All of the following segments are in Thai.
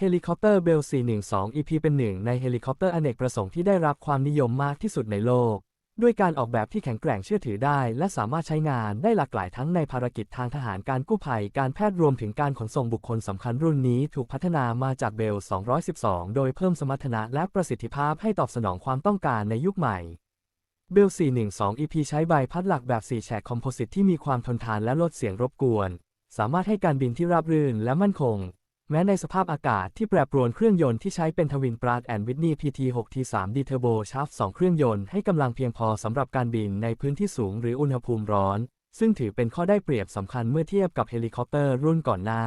เฮลิคอปเตอร์เบล 412 EP เป็นหนึ่งในเฮลิคอปเตอร์อเนกประสงค์ที่ได้รับความนิยมมากที่สุดในโลก ด้วยการออกแบบที่แข็งแกร่งเชื่อถือได้ และสามารถใช้งานได้หลากหลายทั้งในภารกิจทางทหารการกู้ภัย การแพทย์รวมถึงการขนส่งบุคคลสำคัญรุ่นนี้ถูกพัฒนามาจากเบล 212 โดยเพิ่มสมรรถนะและประสิทธิภาพให้ตอบสนองความต้องการในยุคใหม่เบล 412 EP ใช้ใบพัดหลักแบบ 4 แฉกคอมโพสิตที่มีความทนทานและลดเสียงรบกวน สามารถให้การบินที่ราบรื่นและมั่นคง แม้ในสภาพอากาศที่แปรปรวนเครื่องยนต์ที่ใช้เป็นทวินปราดแอนวิทนี PT6T3D Turbo ชาร์ฟ2เครื่องยนต์ให้กำลังเพียงพอสำหรับการบินในพื้นที่สูงหรืออุณหภูมิร้อน ซึ่งถือเป็นข้อได้เปรียบสำคัญเมื่อเทียบกับเฮลิคอปเตอร์รุ่นก่อนหน้า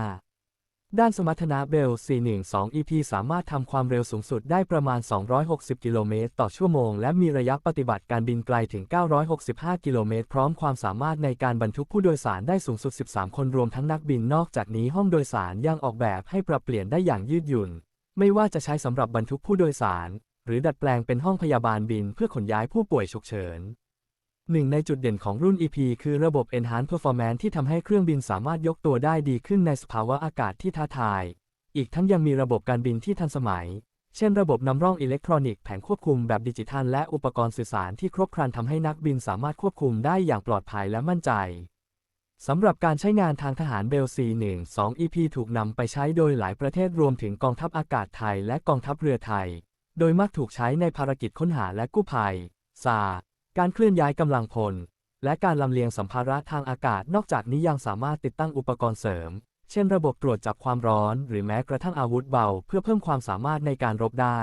ด้านสมรรถนะเบล 412 EP สามารถทำความเร็วสูงสุดได้ประมาณ 260 กิโลเมตรต่อชั่วโมง และมีระยะปฏิบัติการบินไกลถึง 965 กิโลเมตร พร้อมความสามารถในการบรรทุกผู้โดยสารได้สูงสุด 13 คนรวมทั้งนักบินนอกจากนี้ห้องโดยสารยังออกแบบให้ปรับเปลี่ยนได้อย่างยืดหยุ่น ไม่ว่าจะใช้สำหรับบรรทุกผู้โดยสาร หรือดัดแปลงเป็นห้องพยาบาลบินเพื่อขนย้ายผู้ป่วยฉุกเฉิน หนึ่งในจุดเด่นของรุ่น EP คือระบบ Enhanced Performance ที่ทำให้เครื่องบินสามารถยกตัวได้ดีขึ้นในสภาวะอากาศที่ท้าทาย อีกทั้งยังมีระบบการบินที่ทันสมัย เช่นระบบนำร่องอิเล็กทรอนิกส์แผงควบคุมแบบดิจิทัล และอุปกรณ์สื่อสารที่ครบครันทำให้นักบินสามารถควบคุมได้อย่างปลอดภัยและมั่นใจสำหรับการใช้งานทางทหารเบล412 EP ถูกนำไปใช้โดยหลายประเทศรวมถึงกองทัพอากาศไทยและกองทัพเรือไทย โดยมักถูกใช้ในภารกิจค้นหาและกู้ภัย ซา การเคลื่อนย้ายกำลังพล และการลำเลียงสัมภาระทางอากาศนอกจากนี้ยังสามารถติดตั้งอุปกรณ์เสริม เช่นระบบตรวจจับความร้อน หรือแม้กระทั่งอาวุธเบา เพื่อเพิ่มความสามารถในการรบได้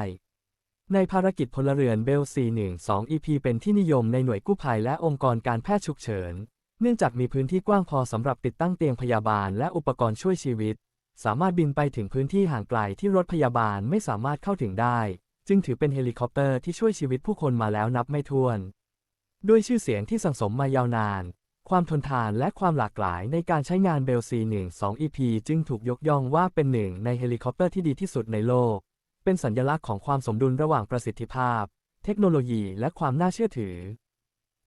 ในภารกิจพลเรือนเบล412 EP เป็นที่นิยมในหน่วยกู้ภัยและองค์กรการแพทย์ฉุกเฉิน เนื่องจากมีพื้นที่กว้างพอสำหรับติดตั้งเตียงพยาบาลและอุปกรณ์ช่วยชีวิต สามารถบินไปถึงพื้นที่ห่างไกลที่รถพยาบาลไม่สามารถเข้าถึงได้ จึงถือเป็นเฮลิคอปเตอร์ที่ช่วยชีวิตผู้คนมาแล้วนับไม่ถ้วน ด้วยชื่อเสียงที่สังสมมายาวนาน ความทนทานและความหลากหลายในการใช้งานเบล412 EP จึงถูกยกย่องว่าเป็นหนึ่งในเฮลิคอปเตอร์ที่ดีที่สุดในโลก เป็นสัญลักษณ์ของความสมดุลระหว่างประสิทธิภาพ เทคโนโลยีและความน่าเชื่อถือ